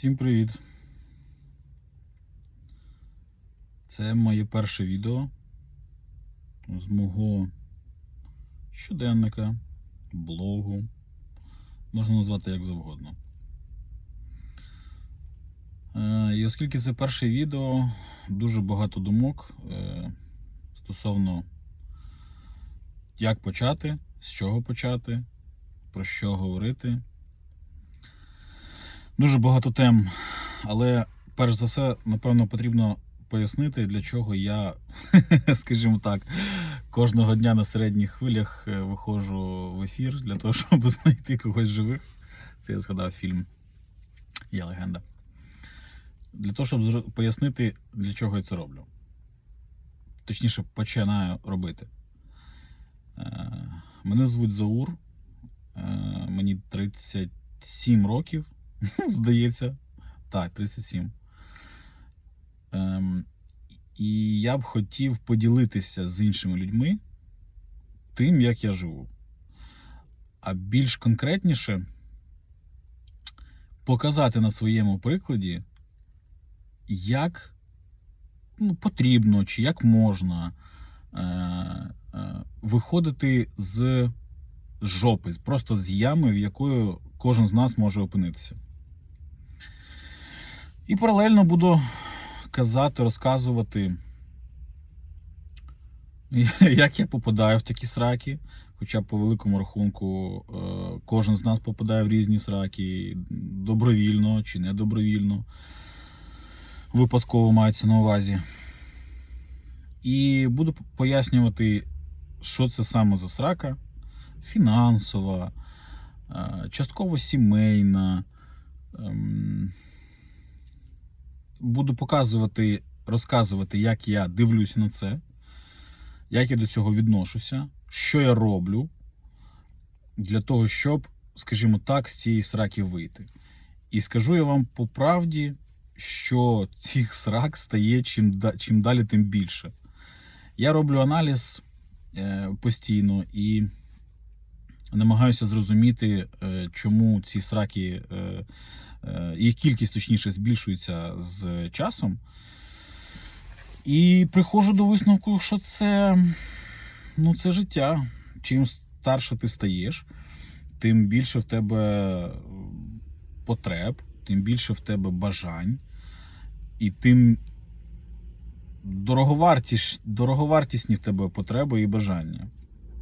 Всім привіт! Це моє перше відео з мого щоденника, блогу. Можна назвати як завгодно. Е, І оскільки це перше відео, дуже багато думок е, стосовно як почати, з чого почати, про що говорити. Дуже багато тем, але перш за все, напевно, потрібно пояснити, для чого я, скажімо так, кожного дня на середніх хвилях е, виходжу в ефір для того, щоб знайти когось живих. Це я згадав фільм Я легенда. Для того, щоб пояснити, для чого я це роблю. Точніше, починаю робити. Е, Мене звуть Заур. Е, Мені 37 років. Здається. Так, 37. Ем, і я б хотів поділитися з іншими людьми тим, як я живу. А більш конкретніше показати на своєму прикладі, як ну, потрібно чи як можна е, е, виходити з жопи, просто з ями, в якою кожен з нас може опинитися. І паралельно буду казати, розказувати, як я попадаю в такі сраки. Хоча по великому рахунку е, кожен з нас попадає в різні сраки добровільно чи недобровільно. Випадково мається на увазі. І буду пояснювати, що це саме за срака фінансова, е, частково сімейна. Буду показувати, розказувати, як я дивлюся на це, як я до цього відношуся, що я роблю для того, щоб, скажімо так, з цієї сраки вийти. І скажу я вам по правді, що цих срак стає чим, чим далі, тим більше. Я роблю аналіз е, постійно і намагаюся зрозуміти, е, чому ці сраки, е, їх кількість точніше збільшується з часом. І приходжу до висновку, що це, ну, це життя. Чим старше ти стаєш, тим більше в тебе потреб, тим більше в тебе бажань, і тим дороговартісні в тебе потреби і бажання.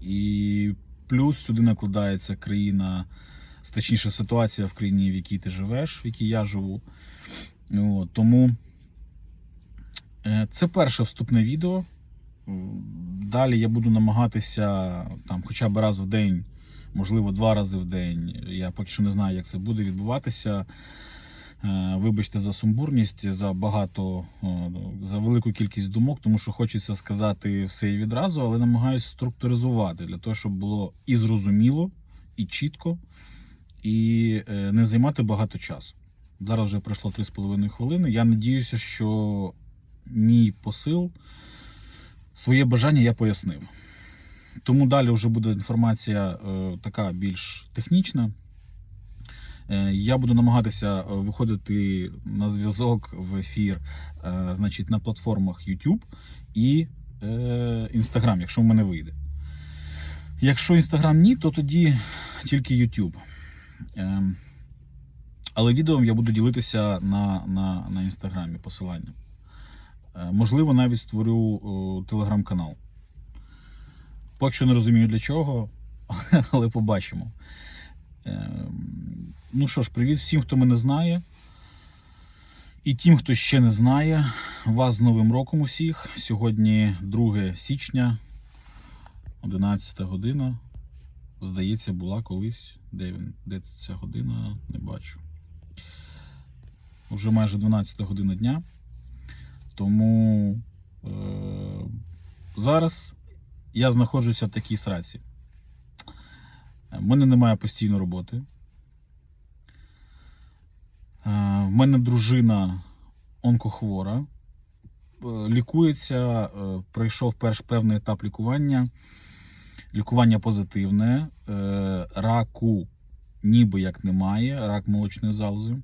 І плюс сюди накладається країна, точніше ситуація в країні, в якій ти живеш, в якій я живу. От, тому е, це перше вступне відео. Далі я буду намагатися там, хоча б раз в день, можливо, два рази в день. Я поки що не знаю, як це буде відбуватися. Е, Вибачте за сумбурність, за багато, е, за велику кількість думок, тому що хочеться сказати все і відразу, але намагаюся структуризувати для того, щоб було і зрозуміло, і чітко, і е, не займати багато часу. Зараз вже пройшло 3,5 хвилини. Я надіюся, що мій посил, своє бажання я пояснив. Тому далі вже буде інформація е, така більш технічна. Е, Я буду намагатися виходити на зв'язок в ефір, значить, на платформах YouTube і Instagram, якщо в мене вийде. Якщо Instagram ні, то тоді тільки YouTube. Е, Але відео я буду ділитися на, на, на інстаграмі посиланням. Е, Можливо, навіть створю телеграм-канал. Поки що не розумію для чого, але побачимо. Ем, Ну що ж, привіт всім, хто мене знає. І тим, хто ще не знає, вас з Новим роком усіх. Сьогодні 2 січня, 11 година. Здається, була колись. Де він? Де ця година? Не бачу. Вже майже 12 година дня. Тому е- зараз я знаходжуся в такій сраці. У мене немає постійної роботи. Е, В мене дружина онкохвора. Е, Лікується, е, пройшов перш певний етап лікування. Лікування позитивне. Е, Раку ніби як немає, рак молочної залози.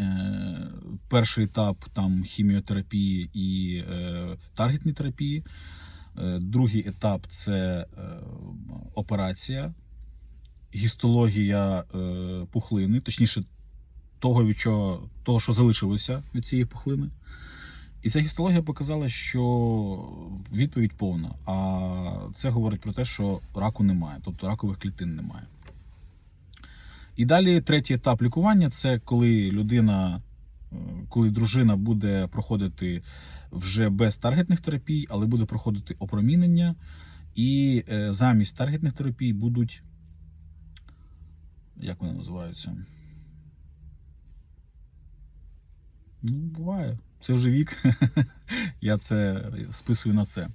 Е, Перший етап там хіміотерапії і е, таргетні терапії. Другий етап це операція, гістологія пухлини, точніше, того, від чого, того, що залишилося від цієї пухлини. І ця гістологія показала, що відповідь повна. А це говорить про те, що раку немає, тобто ракових клітин немає. І далі третій етап лікування це коли людина, е, коли дружина буде проходити вже без таргетних терапій, але буде проходити опромінення, і е, замість таргетних терапій будуть. Як вони називаються? Ну, буває. Це вже вік. Я це списую на це.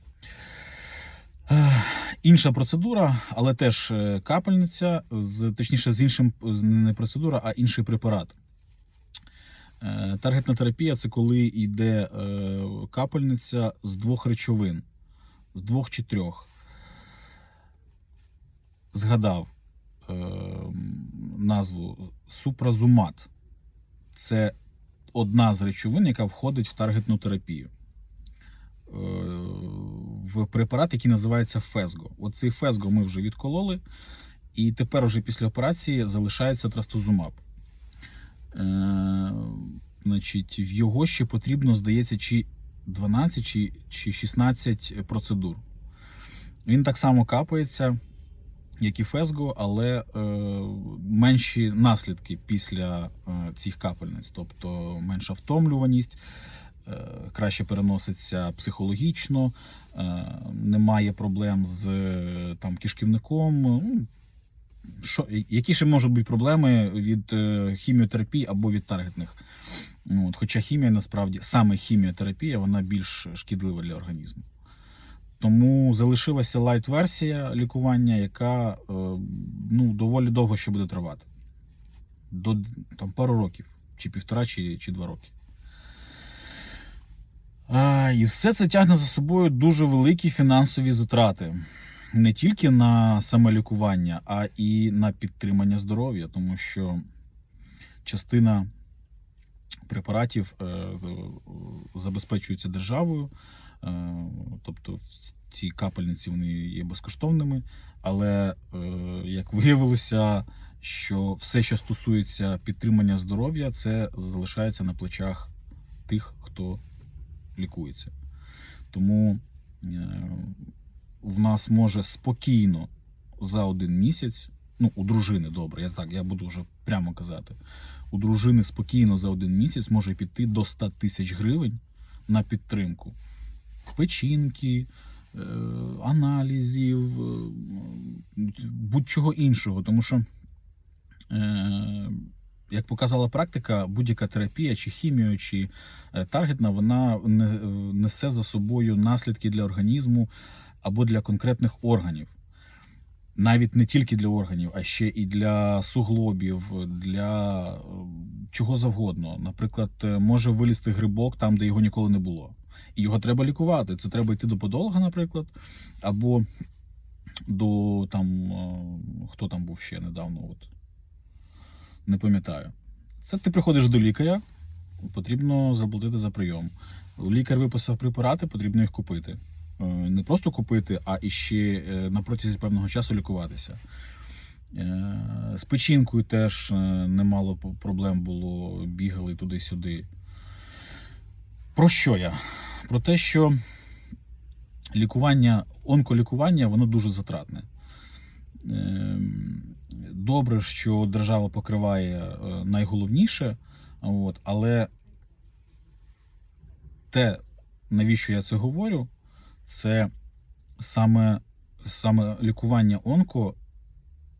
Інша процедура, але теж е, капельниця, з, точніше, з іншим не процедура, а інший препарат. Е, Таргетна терапія це коли йде е, капельниця з двох речовин, з двох чи трьох. Згадав е, назву супразумат. Це одна з речовин, яка входить в таргетну терапію. Е, В препарат, який називається Фезго. Оцей Фезго ми вже відкололи, і тепер вже після операції залишається трастузумаб. Е, Значить, в його ще потрібно, здається, чи 12 чи, чи 16 процедур. Він так само капається, як і Фезго, але е, менші наслідки після е, цих капельниць, тобто менша втомлюваність, е, краще переноситься психологічно, е, немає проблем з е, там, кишківником. Ну, що, які ще можуть бути проблеми від е, хіміотерапії або від таргетних? Ну, От, хоча хімія насправді саме хіміотерапія вона більш шкідлива для організму. Тому залишилася лайт-версія лікування, яка е, ну, доволі довго ще буде тривати. До там, пару років, чи півтора, чи, чи два роки. А, і все це тягне за собою дуже великі фінансові затрати. Не тільки на саме а і на підтримання здоров'я, тому що частина препаратів е, забезпечується державою, тобто в ці капельниці вони є безкоштовними. Але е, як виявилося, що все, що стосується підтримання здоров'я, це залишається на плечах тих, хто лікується. Тому е, в нас може спокійно за один місяць, ну, у дружини добре, я так, я буду вже прямо казати. У дружини спокійно за один місяць може піти до 100 тисяч гривень на підтримку печінки, е, аналізів, е, будь-чого іншого. Тому що, е, як показала практика, будь-яка терапія, чи хімія, чи таргетна, вона несе за собою наслідки для організму або для конкретних органів. Навіть не тільки для органів, а ще і для суглобів, для чого завгодно. Наприклад, може вилізти грибок там, де його ніколи не було. І його треба лікувати. Це треба йти до подолога, наприклад, або до там, е, хто там був ще недавно, от не пам'ятаю. Це ти приходиш до лікаря, потрібно заплатити за прийом. Лікар виписав препарати, потрібно їх купити. Е, Не просто купити, а іще е, на протязі певного часу лікуватися. З печінкою теж немало проблем було, бігали туди-сюди. Про що я? Про те, що лікування, онколікування, воно дуже затратне. Ем, Добре, що держава покриває е, найголовніше, от, але те, навіщо я це говорю, це саме, саме лікування онко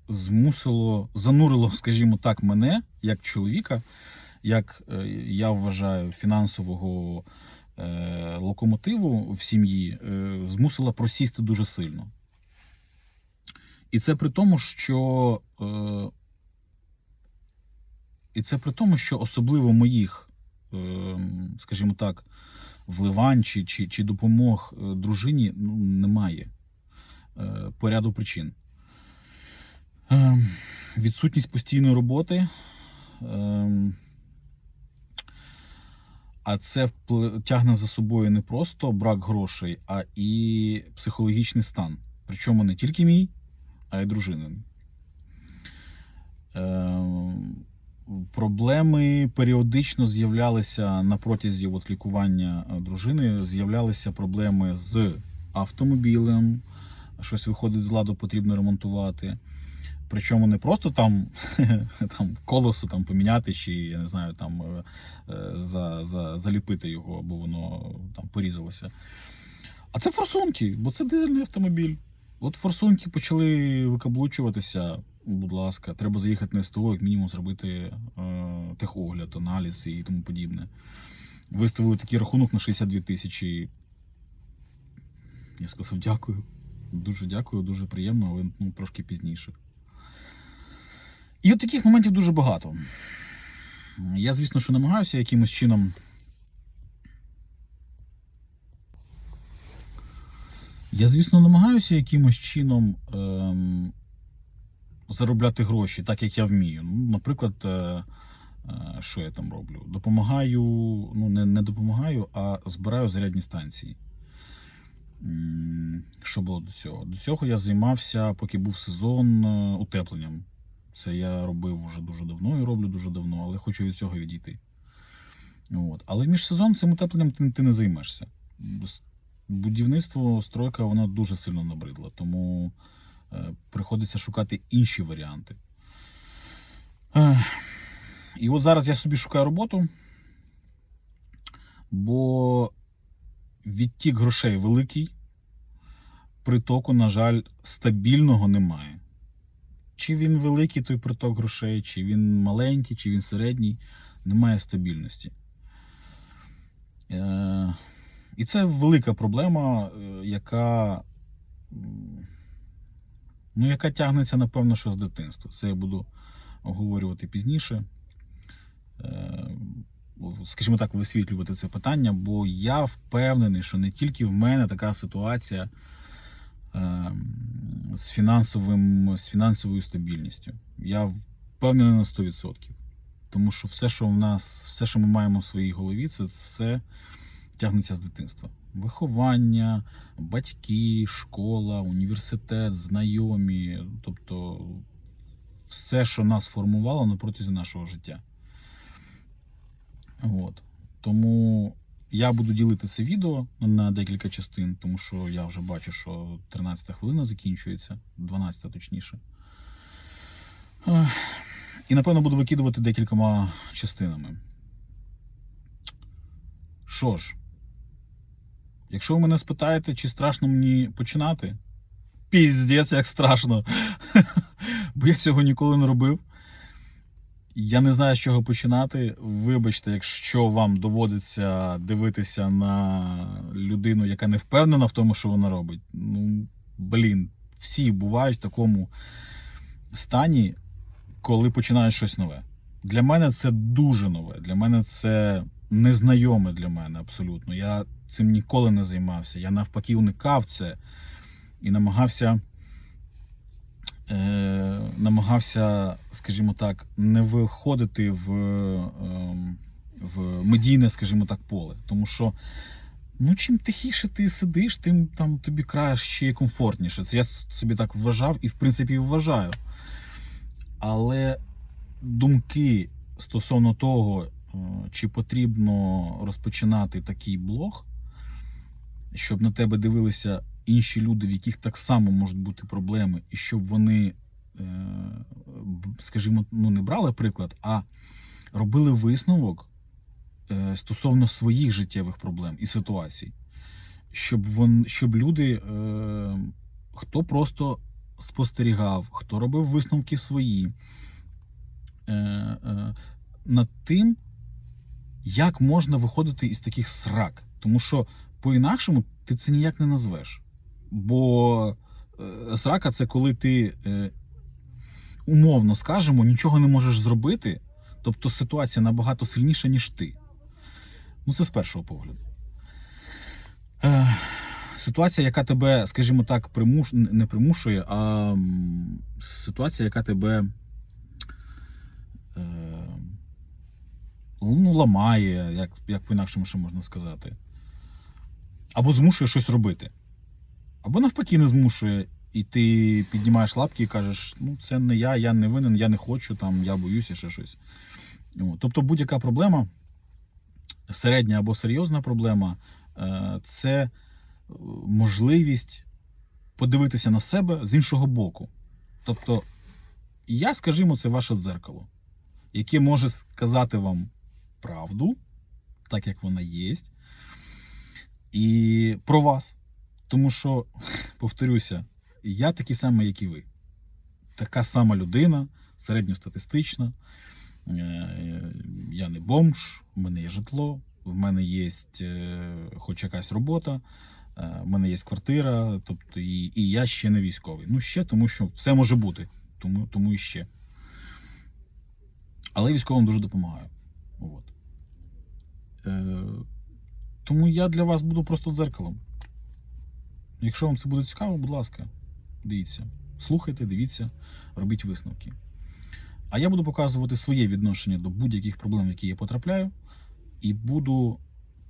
змусило, занурило, скажімо так, мене як чоловіка, як е, я вважаю, фінансового локомотиву в сім'ї, е, змусило просісти дуже сильно. І це при тому, що. Е, і це при тому, що особливо моїх, е, скажімо так, вливань чи, чи, чи допомог е, дружині ну, немає е, по ряду причин. Е, відсутність постійної роботи, е, А це тягне за собою не просто брак грошей, а і психологічний стан. Причому не тільки мій, а й дружинин. Е, Проблеми періодично з'являлися на протязі от, лікування е, дружини. З'являлися проблеми з автомобілем, щось виходить з ладу, потрібно ремонтувати. Причому не просто там, там колесо там, поміняти, чи я не знаю, там е, е, за, за, заліпити його, бо воно там порізалося. А це форсунки, бо це дизельний автомобіль. От форсунки почали викаблучуватися. Будь ласка, треба заїхати на СТО, як мінімум зробити е, техогляд, аналіз і тому подібне. Виставили такий рахунок на 62 тисячі. Я сказав дякую. Дуже дякую, дуже приємно, але ну, трошки пізніше. І от таких моментів дуже багато. Я, звісно, що намагаюся якимось чином. Я, звісно, намагаюся якимось чином ем, заробляти гроші, так як я вмію. Ну, наприклад, е, е, що я там роблю? Допомагаю, ну не, не допомагаю, а збираю зарядні станції. Що було до цього? До цього я займався, поки був сезон е, утепленням. Це я робив вже дуже давно і роблю дуже давно, але хочу від цього відійти. От. Але між сезон цим утепленням ти, ти не займешся. Будівництво, стройка, вона дуже сильно набридла, тому е, приходиться шукати інші варіанти. Ех, І от зараз я собі шукаю роботу, бо відтік грошей великий, притоку, на жаль, стабільного немає. Чи він великий той приток грошей, чи він маленький, чи він середній, немає стабільності. Е, і це велика проблема, е, яка, ну, яка тягнеться, напевно, що з дитинства. Це я буду обговорювати пізніше. Е, Скажімо так, висвітлювати це питання, бо я впевнений, що не тільки в мене така ситуація з, фінансовим, з фінансовою стабільністю. Я впевнений на 100%. Тому що все, що в нас, все, що ми маємо в своїй голові, це все тягнеться з дитинства. Виховання, батьки, школа, університет, знайомі, тобто все, що нас формувало протязі нашого життя. От. Тому я буду ділити це відео на декілька частин, тому що я вже бачу, що 13 хвилина закінчується, 12 точніше. І напевно буду викидувати декількома частинами. Що ж, якщо ви мене спитаєте, чи страшно мені починати, піздець, як страшно. Бо я цього ніколи не робив. Я не знаю, з чого починати. Вибачте, якщо вам доводиться дивитися на людину, яка не впевнена в тому, що вона робить. Ну, блін, всі бувають в такому стані, коли починають щось нове. Для мене це дуже нове. Для мене це незнайоме для мене абсолютно. Я цим ніколи не займався. Я навпаки уникав це і намагався. Е, намагався, скажімо так, не виходити в, ем, в медійне, скажімо так, поле. Тому що ну, чим тихіше ти сидиш, тим там тобі краще і комфортніше. Це я собі так вважав і, в принципі, вважаю. Але думки стосовно того, е, чи потрібно розпочинати такий блог, щоб на тебе дивилися інші люди, в яких так само можуть бути проблеми, і щоб вони, е, скажімо, ну не брали приклад, а робили висновок е, стосовно своїх життєвих проблем і ситуацій, щоб вон, щоб люди, е, хто просто спостерігав, хто робив висновки свої над тим, як можна виходити із таких срак. Тому що по-інакшому ти це ніяк не назвеш. Бо е, срака це коли ти, е, умовно скажемо, нічого не можеш зробити, тобто ситуація набагато сильніша, ніж ти. Ну, це з першого погляду. Е, ситуація, яка тебе, скажімо так, примуш... не примушує, а ситуація, яка тебе ну, ламає, як, як по-інакшому ще можна сказати. Або змушує щось робити. Або навпаки не змушує, і ти піднімаєш лапки і кажеш, ну це не я, я не винен, я не хочу, там, я боюся ще щось. Тобто будь-яка проблема, середня або серйозна проблема, е, це е, можливість подивитися на себе з іншого боку. Тобто, я, скажімо, це ваше дзеркало, яке може сказати вам правду, так як вона є, і про вас. Тому що, повторюся, я такий самий, як і ви. Така сама людина, середньостатистична. Е, Я не бомж, в мене є житло, в мене є е, хоч якась робота, е, в мене є квартира, тобто і, і я ще не військовий. Ну, ще, тому що все може бути, тому, тому і ще. Але військовим дуже допомагаю. От. Тому я для вас буду просто дзеркалом. Якщо вам це буде цікаво, будь ласка, дивіться. Слухайте, дивіться, робіть висновки. А я буду показувати своє відношення до будь-яких проблем, в які я потрапляю, і буду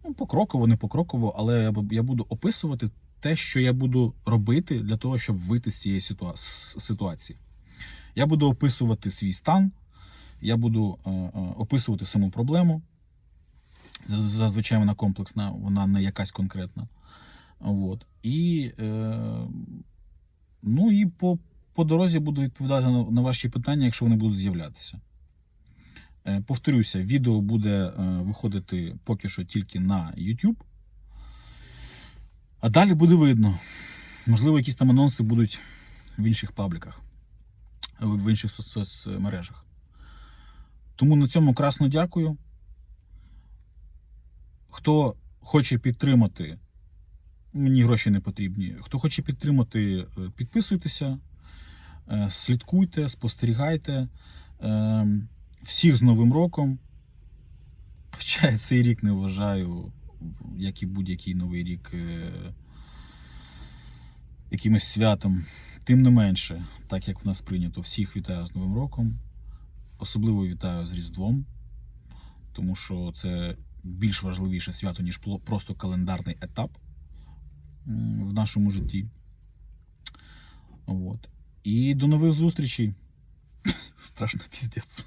ну, покроково, не покроково, але я буду описувати те, що я буду робити для того, щоб вийти з цієї ситуації. Я буду описувати свій стан, я буду е, е, описувати саму проблему. Зазвичай вона комплексна, вона не якась конкретна. От. І, е, ну, і по, по дорозі буду відповідати на, на ваші питання, якщо вони будуть з'являтися. Е, повторюся, відео буде е, виходити поки що тільки на YouTube. А далі буде видно. Можливо, якісь там анонси будуть в інших пабліках, в інших соцмережах. Тому на цьому красно дякую. Хто хоче підтримати, мені гроші не потрібні. Хто хоче підтримати, е, підписуйтеся, е, слідкуйте, спостерігайте. Е, Всіх з Новим роком. Хоча я цей рік не вважаю, як і будь-який новий рік, е, якимось святом. Тим не менше, так як в нас прийнято, всіх вітаю з Новим роком. Особливо вітаю з Різдвом, тому що це більш важливіше свято, ніж просто календарний етап в нашому житті. От. І до нових зустрічей. Страшно піздець.